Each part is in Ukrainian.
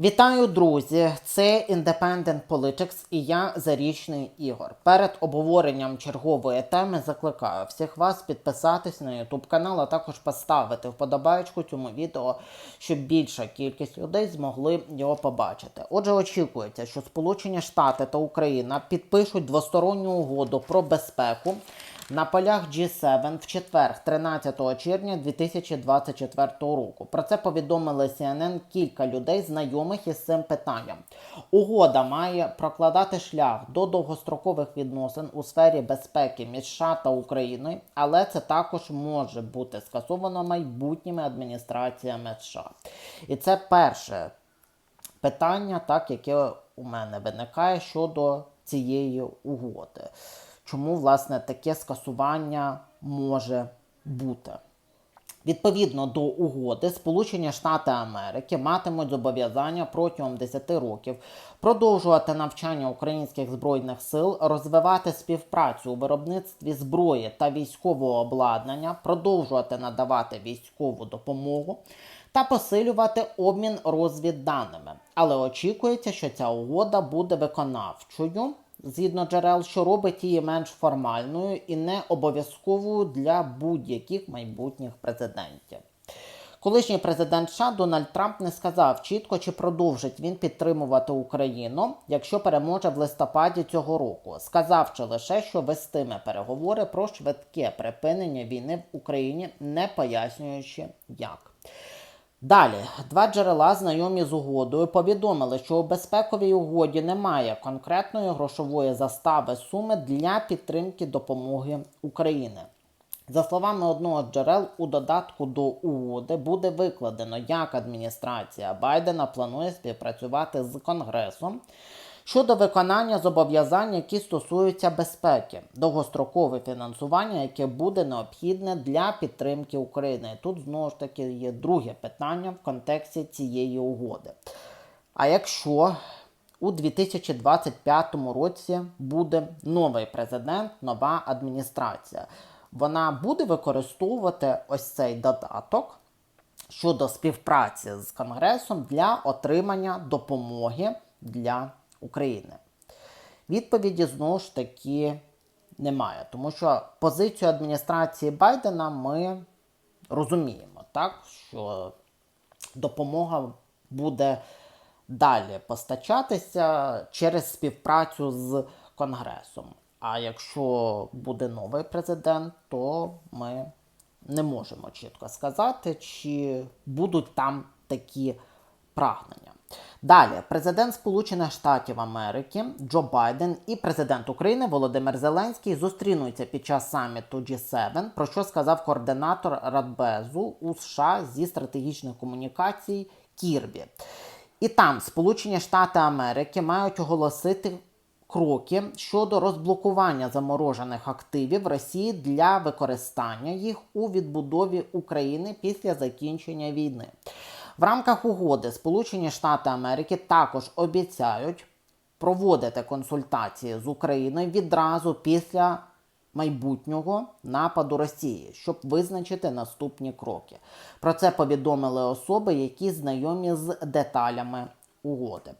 Вітаю, друзі! Це Independent Politics і я Зарічний Ігор. Перед обговоренням чергової теми закликаю всіх вас підписатись на YouTube канал, а також поставити вподобайку цьому відео, щоб більша кількість людей змогли його побачити. Отже, очікується, що Сполучені Штати та Україна підпишуть двосторонню угоду про безпеку на полях G7 в четвер, 13 червня 2024 року. Про це повідомили CNN кілька людей, знайомих із цим питанням. Угода має прокладати шлях до довгострокових відносин у сфері безпеки між США та Україною, але це також може бути скасовано майбутніми адміністраціями США. І це перше питання, так, яке у мене виникає щодо цієї угоди. Чому, власне, таке скасування може бути? Відповідно до угоди, Сполучені Штати Америки матимуть зобов'язання протягом 10 років продовжувати навчання українських збройних сил, розвивати співпрацю у виробництві зброї та військового обладнання, продовжувати надавати військову допомогу та посилювати обмін розвідданими. Але очікується, що ця угода буде виконавчою згідно джерел, що робить її менш формальною і не обов'язковою для будь-яких майбутніх президентів. Колишній президент США Дональд Трамп не сказав чітко, чи продовжить він підтримувати Україну, якщо переможе в листопаді цього року, сказавши лише, що вестиме переговори про швидке припинення війни в Україні, не пояснюючи як. Далі, два джерела, знайомі з угодою, повідомили, що у безпековій угоді немає конкретної грошової застави суми для підтримки допомоги України. За словами одного з джерел, у додатку до угоди буде викладено, як адміністрація Байдена планує співпрацювати з Конгресом щодо виконання зобов'язань, які стосуються безпеки, довгострокове фінансування, яке буде необхідне для підтримки України. Тут знову ж таки є друге питання в контексті цієї угоди. А якщо у 2025 році буде новий президент, нова адміністрація, вона буде використовувати ось цей додаток щодо співпраці з Конгресом для отримання допомоги для України. Відповіді знову ж таки немає, тому що позицію адміністрації Байдена ми розуміємо, так, що допомога буде далі постачатися через співпрацю з Конгресом. А якщо буде новий президент, то ми не можемо чітко сказати, чи будуть там такі прагнення. Далі, президент Сполучених Штатів Америки Джо Байден і президент України Володимир Зеленський зустрінуться під час саміту G7, про що сказав координатор Радбезу у США зі стратегічних комунікацій Кірбі. І там Сполучені Штати Америки мають оголосити кроки щодо розблокування заморожених активів Росії для використання їх у відбудові України після закінчення війни. В рамках угоди Сполучені Штати Америки також обіцяють проводити консультації з Україною відразу після майбутнього нападу Росії, щоб визначити наступні кроки. Про це повідомили особи, які знайомі з деталями угоди.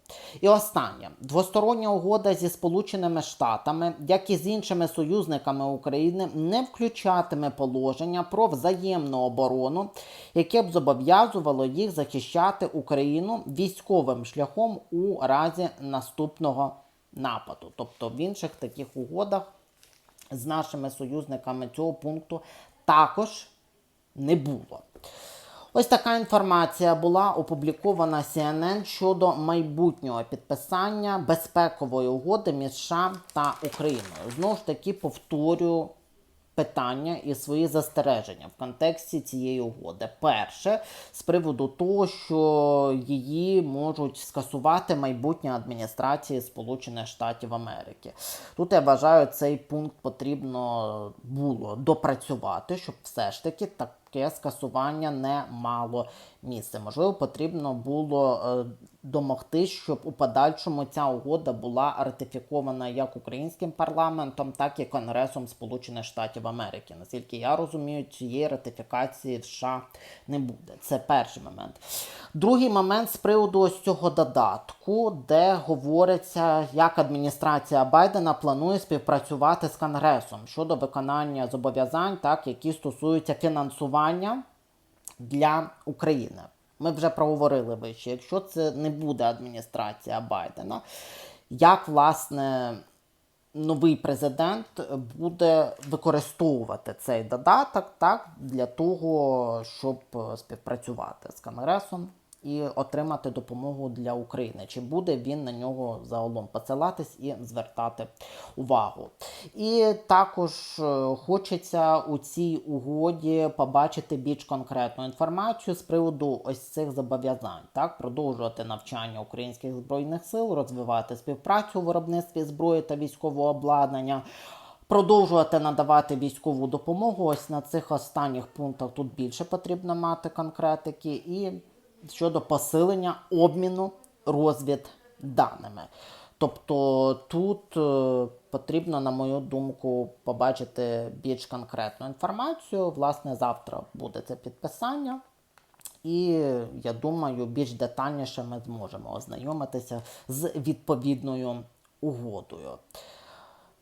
І останнє двостороння угода зі Сполученими Штатами, як і з іншими союзниками України, не включатиме положення про взаємну оборону, яке б зобов'язувало їх захищати Україну військовим шляхом у разі наступного нападу. Тобто в інших таких угодах з нашими союзниками цього пункту також не було. Ось така інформація була опублікована CNN щодо майбутнього підписання безпекової угоди між США та Україною. Знову ж таки повторюю питання і свої застереження в контексті цієї угоди. Перше, з приводу того, що її можуть скасувати майбутні адміністрації Сполучених Штатів Америки. Тут я вважаю, цей пункт потрібно було допрацювати, щоб все ж таки таке скасування не мало місця. Можливо, потрібно було. е, домогтись, щоб у подальшому ця угода була ратифікована як українським парламентом, так і Конгресом Сполучених Штатів Америки. Наскільки я розумію, цієї ратифікації в США не буде. Це перший момент. Другий момент з приводу ось цього додатку, де говориться, як адміністрація Байдена планує співпрацювати з Конгресом щодо виконання зобов'язань, так які стосуються фінансування для України. Ми вже проговорили вище, якщо це не буде адміністрація Байдена, як власне новий президент буде використовувати цей додаток так, для того, щоб співпрацювати з Конгресом і отримати допомогу для України. Чи буде він на нього загалом посилатись і звертати увагу? І також е, хочеться у цій угоді побачити більш конкретну інформацію з приводу ось цих зобов'язань, так продовжувати навчання українських збройних сил, розвивати співпрацю у виробництві зброї та військового обладнання. Продовжувати надавати військову допомогу. Ось на цих останніх пунктах тут більше потрібно мати конкретики. І щодо посилення обміну розвідданими. Тобто тут е, потрібно, на мою думку, побачити більш конкретну інформацію. Власне, завтра буде це підписання. І я думаю, більш детальніше ми зможемо ознайомитися з відповідною угодою.